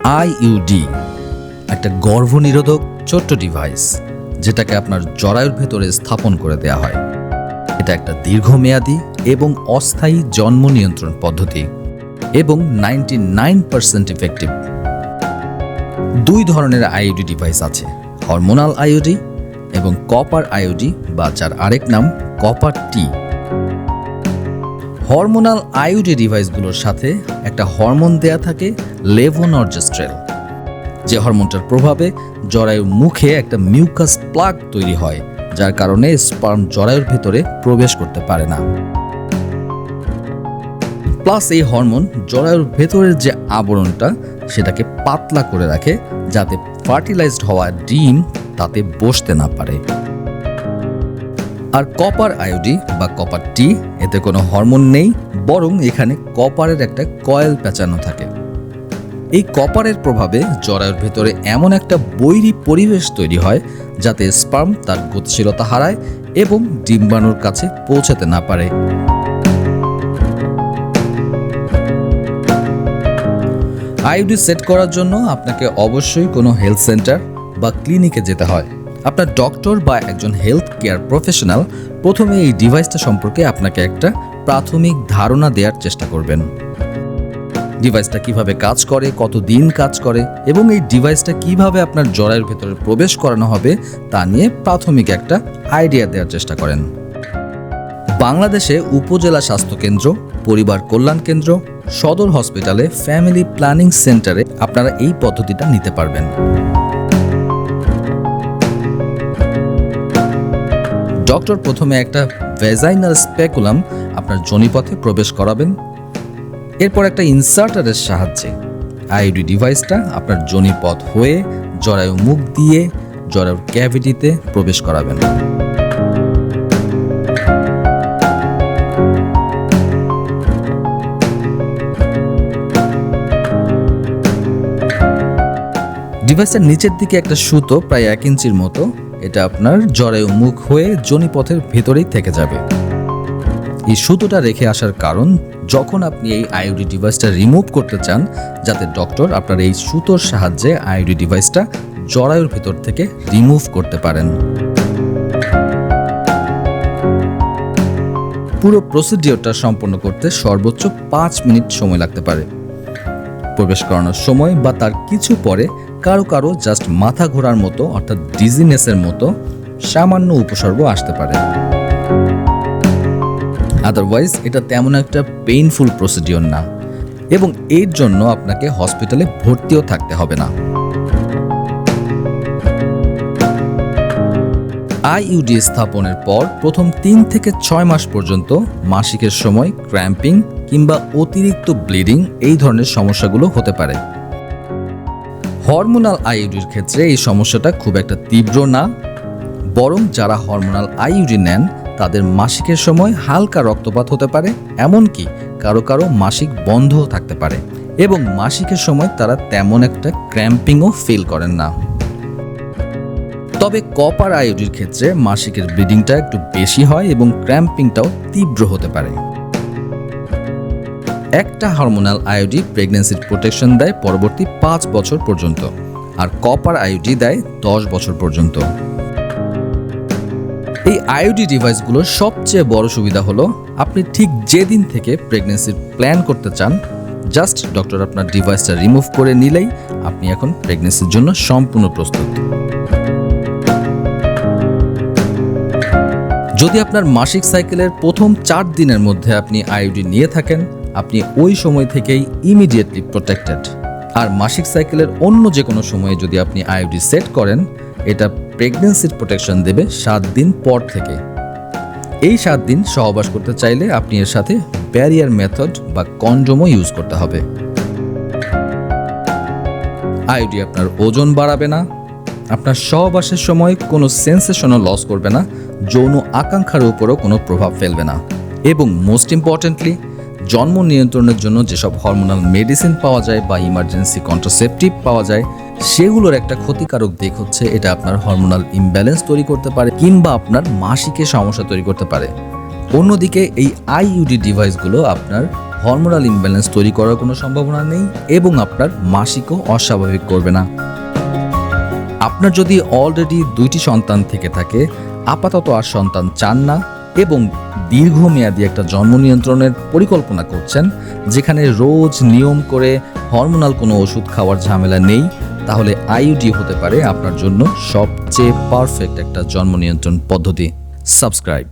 IUD একটা গর্ভনিরোধক ছোট্ট device যেটাকে আপনার জরায়ুর ভেতরে স্থাপন করে দেওয়া হয়। এটা একটা দীর্ঘমেয়াদী এবং অস্থায়ী জন্ম নিয়ন্ত্রণ পদ্ধতি এবং নাইনটি নাইন পার্সেন্ট ইফেক্টিভ দুই ধরনের আইওডি ডিভাইস আছে হরমোনাল আইওডি এবং কপার আইওডি বা যার আরেক নাম কপার টি হরমোনাল আইওডি ডিভাইসগুলোর সাথে একটা হরমোন দেয়া থাকে লেভোনর্জেস্ট্রেল, যে হরমোনটার প্রভাবে জরায়ুর মুখে একটা মিউকাস প্লাগ তৈরি হয়, যার কারণে স্পার্ম জরায়ুর ভেতরে প্রবেশ করতে পারে না। প্লাস এই হরমোন জরায়ুর ভেতরের যে আবরণটা, সেটাকে পাতলা করে রাখে যাতে ফার্টিলাইজড হওয়া ডিম তাতে বসতে না পারে। আর কপার আয়োডি বা কপার টি এতে কোনো হরমোন নেই, বরং এখানে কপারের একটা কয়েল পেঁচানো থাকে। এই কপারের প্রভাবে জরায়ুর ভেতরে এমন একটা বৈরী পরিবেশ তৈরি হয়, যাতে স্পার্ম তার গতিশীলতা হারায় এবং ডিম্বাণুর কাছে পৌঁছাতে না পারে। আইউডি সেট করার জন্য আপনাকে অবশ্যই কোনো হেলথ সেন্টার বা ক্লিনিকে যেতে হয়। আপনার ডক্টর বা একজন হেলথ কেয়ার প্রফেশনাল প্রথমে এই ডিভাইসটা সম্পর্কে আপনাকে একটা প্রাথমিক ধারণা দেওয়ার চেষ্টা করবেন। ডিভাইসটা কীভাবে কাজ করে কত দিন কাজ করে, এবং এই ডিভাইসটা কীভাবে আপনার জরায়ের ভেতরে প্রবেশ করানো হবে, তা নিয়ে প্রাথমিক একটা আইডিয়া দেওয়ার চেষ্টা করেন। বাংলাদেশে উপজেলা স্বাস্থ্য কেন্দ্র, পরিবার কল্যাণ কেন্দ্র, সদর হসপিটালে ফ্যামিলি প্ল্যানিং সেন্টারে আপনারা এই পদ্ধতিটা নিতে পারবেন। ডক্টর প্রথমে একটা ভেজাইনাল স্পেকুলাম আপনার জনিপথে প্রবেশ করাবেন। এরপর একটা ইনসার্টারের সাহায্যে আইডি ডিভাইসটা আপনার জনিপথ হয়ে জরায়ু মুখ দিয়ে জরায়ুর ক্যাভিটিতে প্রবেশ করাবেন। ডিভাইসের নিচের দিকে একটা সুতো প্রায় এক ইঞ্চির মতো এটা আপনার জরায়ু মুখ হয়ে জনিপথের ভেতরেই থেকে যাবে। এই সুতোটা রেখে আসার কারণ, যখন আপনি এই আইওডি ডিভাইসটা রিমুভ করতে চান, যাতে ডক্টর আপনার এই সুতোর সাহায্যে আইওডি ডিভাইসটা জরায়ুর ভেতর থেকে রিমুভ করতে পারেন। পুরো প্রসিডিওরটা সম্পন্ন করতে সর্বোচ্চ পাঁচ মিনিট সময় লাগতে পারে। প্রবেশ করানোর সময় বা তার কিছু পরে কারও কারও জাস্ট মাথা ঘোরার মতো, অর্থাৎ ডিজিনেসের মতো সামান্য উপসর্গ আসতে পারে। আদারওয়াইজ এটা তেমন একটা পেইনফুল প্রসিডিওর না। এবং এর জন্য আপনাকে হসপিটালে ভর্তিও থাকতে হবে না। আইইউডি স্থাপনের পর প্রথম তিন থেকে ছয় মাস পর্যন্ত মাসিকের সময় ক্র্যাম্পিং কিংবা অতিরিক্ত ব্লিডিং এই ধরনের সমস্যাগুলো হতে পারে। হরমোনাল আইইউডির ক্ষেত্রে এই সমস্যাটা খুব একটা তীব্র না। বরং যারা হরমোনাল আইইউডি নেন, তাদের মাসিকের সময় হালকা রক্তপাত হতে পারে, এমনকি কারও কারও মাসিক বন্ধও থাকতে পারে। এবং মাসিকের সময় তারা তেমন একটা ক্র্যাম্পিংও ফিল করেন না। তবে কপার আয়োডির ক্ষেত্রে মাসিকের ব্লিডিংটা একটু বেশি হয় এবং ক্র্যাম্পিংটাও তীব্র হতে পারে। একটা হরমোনাল আয়োডি প্রেগনেন্সির প্রোটেকশন দেয় পরবর্তী পাঁচ বছর পর্যন্ত, আর কপার আয়োডি দেয় দশ বছর পর্যন্ত। এই আইওডি ডিভাইসগুলোর সবচেয়ে বড় সুবিধা হলো, আপনি ঠিক যেদিন থেকে প্রেগনেন্সির প্ল্যান করতে চান জাস্ট ডক্টর আপনার ডিভাইসটা রিমুভ করে নিলেই আপনি এখন প্রেগনেন্সির জন্য সম্পূর্ণ প্রস্তুত। যদি আপনার মাসিক সাইকেলের প্রথম চার দিনের মধ্যে আপনি আইওডি নিয়ে থাকেন আপনি ওই সময় থেকেই ইমিডিয়েটলি প্রোটেক্টেড আর মাসিক সাইকেলের অন্য যে কোনো সময়ে যদি আপনি আইওডি সেট করেন, এটা প্রেগনেন্সির প্রোটেকশন দেবে সাত দিন পর থেকে। এই সাত দিন সহবাস করতে চাইলে আপনি এর সাথে ব্যারিয়ার মেথড বা কন্ডোমও ইউজ করতে হবে। আইওডি আপনার ওজন বাড়াবে না, আপনার সহবাসের সময় কোনো সেন্সেশনও লস করবে না, যৌন আকাঙ্ক্ষার উপরও কোনো প্রভাব ফেলবে না। এবং মোস্ট ইম্পর্টেন্টলি জন্ম নিয়ন্ত্রণের জন্য যেসব হরমোনাল মেডিসিন পাওয়া যায় বা ইমার্জেন্সি কন্ট্রাসেপটিভ পাওয়া যায়, সেগুলোর একটা ক্ষতিকারক দিক হচ্ছে এটা আপনার হরমোনাল ইমব্যালেন্স তৈরি করতে পারে কিংবা আপনার মাসিকে সমস্যা তৈরি করতে পারে। অন্যদিকে এই আইইউডি ডিভাইসগুলো আপনার হরমোনাল ইমব্যালেন্স তৈরি করার কোনো সম্ভাবনা নেই এবং আপনার মাসিকও অস্বাভাবিক করবে না। আপনার যদি অলরেডি দুইটি সন্তান থেকে থাকে, আপাতত আর সন্তান চান না এবং দীর্ঘমেয়াদী একটা জন্ম নিয়ন্ত্রণের পরিকল্পনা করছেন, যেখানে রোজ নিয়ম করে হরমোনাল কোনো ওষুধ খাওয়ার ঝামেলা নেই, তাহলে আইইউডি হতে পারে আপনার জন্য সবচেয়ে পারফেক্ট একটা জন্ম নিয়ন্ত্রণ পদ্ধতি। সাবস্ক্রাইব।